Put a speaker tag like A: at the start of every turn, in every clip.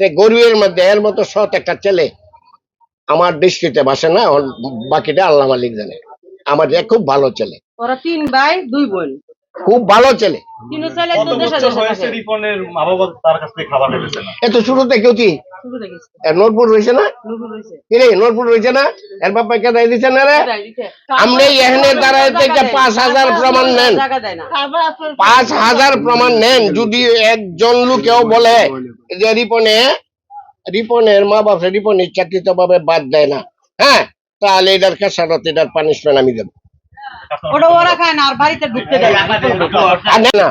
A: গরিবের মধ্যে এর মতো সৎ একটা ছেলে আমার দৃষ্টিতে বাসে না বাকিটা আল্লাহ মালিক জানে। আমার খুব ভালো ছেলে।
B: ওরা তিন ভাই, দুই বোন।
A: খুব ভালো ছেলে।
B: তিন ছেলে
C: কত
B: দু দেশে
C: বছর
B: দেশে
C: হয়েছে
B: থাকে
C: রিপনের মা বাবা তার কাছ থেকে খাবার খেতেছে না?
A: এত কেউ
B: শুরু থেকে
A: এ নোটপুর রয়েছে না? কিরে নোটপুর রয়েছে না? এর কে দেয় দিচ্ছে না রে? আপনি এখানে দাঁড়ায় থেকে পাঁচ হাজার প্রমাণ নেন।
B: টাকা দেয় না।
A: পাঁচ হাজার প্রমাণ নেন। যদি একজন লোকেও বলে যে রিপনে রিপনের মা বাপ রিপন ইচ্ছাকৃত ভাবে বাদ দেয় না হ্যাঁ? তাহলে এটার খেসারত এটার পানিশমেন্ট আমি দেবো।
B: ওটা ওরা খায় না আর বাড়িতে ঢুকতে দেয় না।
A: না, না।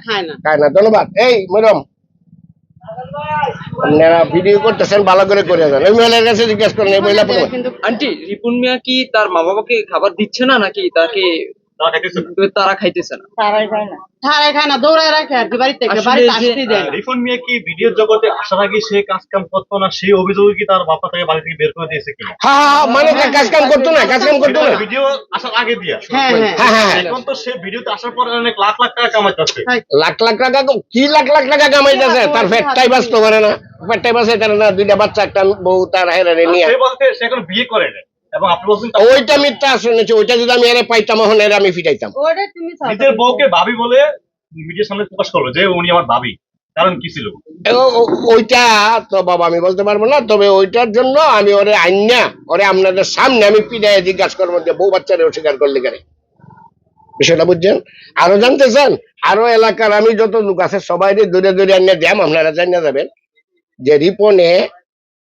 B: খায় না।
A: খায় না। ধন্যবাদ। এই ম্যাডাম আপনারা ভিডিও করতেছেন ভালো করে করে যান ওই মহিলার কাছে জিজ্ঞেস করেন এই মহিলা
D: আন্টি রিপুন মিয়া কি তার মা বাবাকে খাবার দিচ্ছে না নাকি তাকে
C: তারা খাইতেছে না।
B: তারাই খায় না। তারাই খায় না দৌড়ায় রাখে আর কি বাড়ি থেকে বাড়িতে আসতেই দেয় না।
C: রিফন মিয়া কি ভিডিওর জগতে আসার আগে সে কাজ কাম করতো না? সেই অভিযোগে কি তার বাবা তাকে বাড়ি থেকে বের করে দিয়েছে কিনা?
A: হ্যাঁ হ্যাঁ মানে কাজ কাম করতো না কাজ কাম করতো না।
C: ভিডিও আসার আগে দিয়া।
B: হ্যাঁ হ্যাঁ
A: হ্যাঁ হ্যাঁ হ্যাঁ।
C: এখন তো সে ভিডিওতে আসার পর অনেক লাখ লাখ টাকা কামাইতেছে।
A: লাখ লাখ টাকা কো- কি লাখ লাখ টাকা কামাইতেছে? তার পেটটাই বাঁচতে পারে না। পেটটাই বাঁচে তার না দুইটা বাচ্চা একটা বউ তার হেরারে নিয়ে।
C: সে বলতে সে এখন বিয়ে করে না
A: ওইটা মিথ্যা শুনেছি ওইটা যদি আমি এরে পাইতাম এখন এর আমি ফিটাইতাম।
C: নিজের বউকে ভাবি বলে মিডিয়ার সামনে প্রকাশ করল যে উনি আমার ভাবি। কারণ কি ছিল?
A: ও- ও- ওইটা তো বাবা আমি বলতে পারব না তবে ওইটার জন্য আমি ওরে আইনা ওরে আপনাদের সামনে আমি পিড়ায় জিজ্ঞাসা করব যে বউ বাচ্চারে অস্বীকার করলে কেন? বিষয়টা বুঝছেন? আরও জানতে চান? আরও এলাকার আমি যত লোক আছে সবাই দূরে দূরে আনিয়ে দিয়াম আপনারা জানিয়ে যাবেন যে রিপনে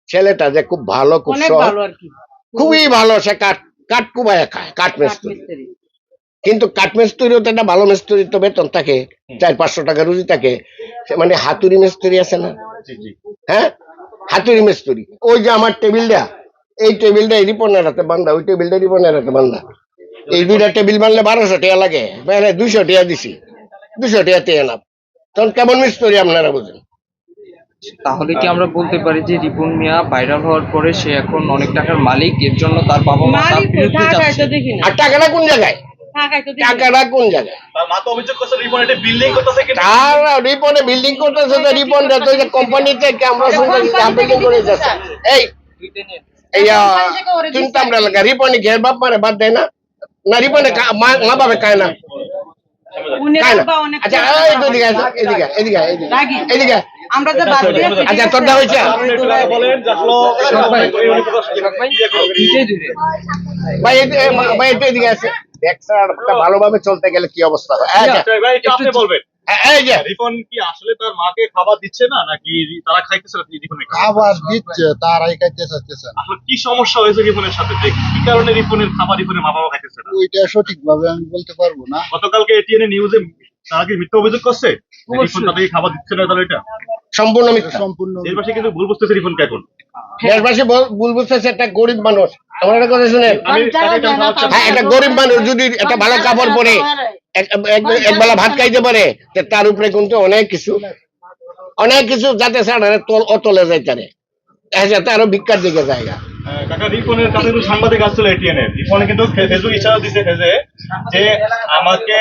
A: ছেলেটা যে খুব ভালো খুব সৎ,
B: ভালো আর কি।
A: খুবই ভালো সে কাঠ কাঠ কুবায় খায় কাঠ মিস্ত্রি। কিন্তু কাঠমিস্ত্রিও তো একটা ভালো মিস্ত্রি তো বেতন থাকে চার পাঁচশো টাকা রুজি থাকে। সে মানে হাতুড়ি মিস্ত্রি আছে না? হ্যাঁ? হাতুড়ি মিস্ত্রি। ওই যে আমার টেবিলটা এই টেবিলটা রিপনের হাতে বান্ধা ওই টেবিলটা রিপনের হাতে বান্ধা। এই দুইটা টেবিল বানলে বারোশো টাকা লাগে মানে দুইশো টাকা দিছি দুশো টাকা দিয়ে না। তখন কেমন মিস্ত্রি আপনারা বুঝেন?
D: তাহলে কি আমরা বলতে পারি যে রিপুন মিয়া ভাইরাল হওয়ার পরে সে এখন অনেক টাকার মালিক এর জন্য তার বাবা মা তার বিরুদ্ধে যাচ্ছে।
A: আর টাকাটা কোন জায়গায়। টাকাটা কোন জায়গায়?
C: তার মা তো অভিযোগ করছে রিপন এটা বিল্ডিং করতেছে কিন্তু
A: তার রিপনে বিল্ডিং করতেছে তো রিপন তো যে কোম্পানিতে আমরা বিল্ডিং করে যাচ্ছে। এই এলাকা রিপনে ঘের বাপ মানে বাদ দেয় না। না রিপনে মা বাপে খায় না।
B: উনি বাবা অনেক
A: আচ্ছা। এদিকে
B: আমরা যে বাদ দিয়েছি
A: আচ্ছা তোরটা হয়েছে
C: আপনি বলেন আসলে
A: ভাই ভাই একটু এদিকে আছে একটা ভালোভাবে চলতে গেলে কি অবস্থা? হয়
C: আচ্ছা, ভাই, একটু আপনি বলবেন। রিপন কি আসলে তার মাকে খাবার দিচ্ছে না নাকি তারা খাইতেছে খাবার?
E: খাবার দিচ্ছে তারাই খাইতে চাইতেছে
C: আসলে কি সমস্যা হয়েছে রিপনের সাথে? কি কারণে রিপনের খাবার রিপনের মা বাবা খাইতেছে না?
E: ওইটা সঠিক ভাবে আমি বলতে পারব না।
C: গতকালকে এটিএন নিউজে তারা কি মিথ্যা অভিযোগ করছে? রিপন তাদেরকে খাবার দিচ্ছে না তাহলে এটা?
A: সম্পূর্ণ মিথ্যা।
E: সম্পূর্ণ
C: দেশবাসী কিন্তু ভুল বুঝতেছে রিপনকে এখন
A: দেশবাসী ভুল বুঝতেছে একটা গরিব মানুষ। আমার একটা কথা শুনেন।
C: একটা
A: হ্যাঁ একটা গরিব মানুষ যদি একটা ভালো কাপড় পরে এক একবেলা ভাত খাইতে পারে তার উপরে কিন্তু অনেক কিছু অনেক কিছু যাতে ছাড়া তল অতলে যাইতারে যাতে আরও ভিক্ষার দিকে জায়গা
C: কাকা রিপনের কাছে কিন্তু সাংবাদিক আসছিল এটিএন এর। রিপনে কিন্তু ফেসবুক ইশারা দিছে যে যে আমাকে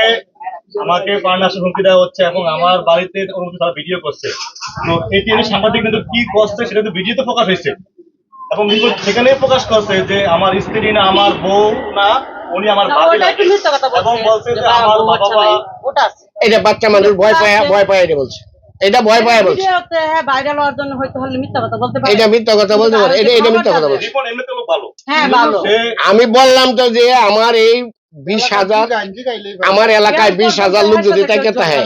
C: আমাকে প্রাণনাশের হুমকি দেওয়া হচ্ছে এবং আমার বাড়িতে অনুমতি তারা ভিডিও করছে তো এর সাংবাদিক কিন্তু কি করছে সেটা কিন্তু ভিডিওতে প্রকাশ হয়েছে এবং সেখানেই প্রকাশ করছে যে আমার স্ত্রী না আমার বউ না উনি আমার ভাবি। এবং বলছে যে আমার
B: বাচ্চা
C: বাবা।
A: এটা বাচ্চা মানুষ ভয় পায় ভয় পায় এটা বলছে এটা ভয় পায় বলছে
B: হ্যাঁ, viral হওয়ার জন্য হয়তো হলে মিথ্যা কথা বলতে পারে।
A: এটা মিথ্যা কথা বলতে পারে এটা এটা মিথ্যা কথা বলছে
B: হ্যাঁ, ভালো।
A: আমি বললাম তো যে আমার এই বিশ হাজার। আমার এলাকায় বিশ হাজার লোক যদি থাকে তাহে।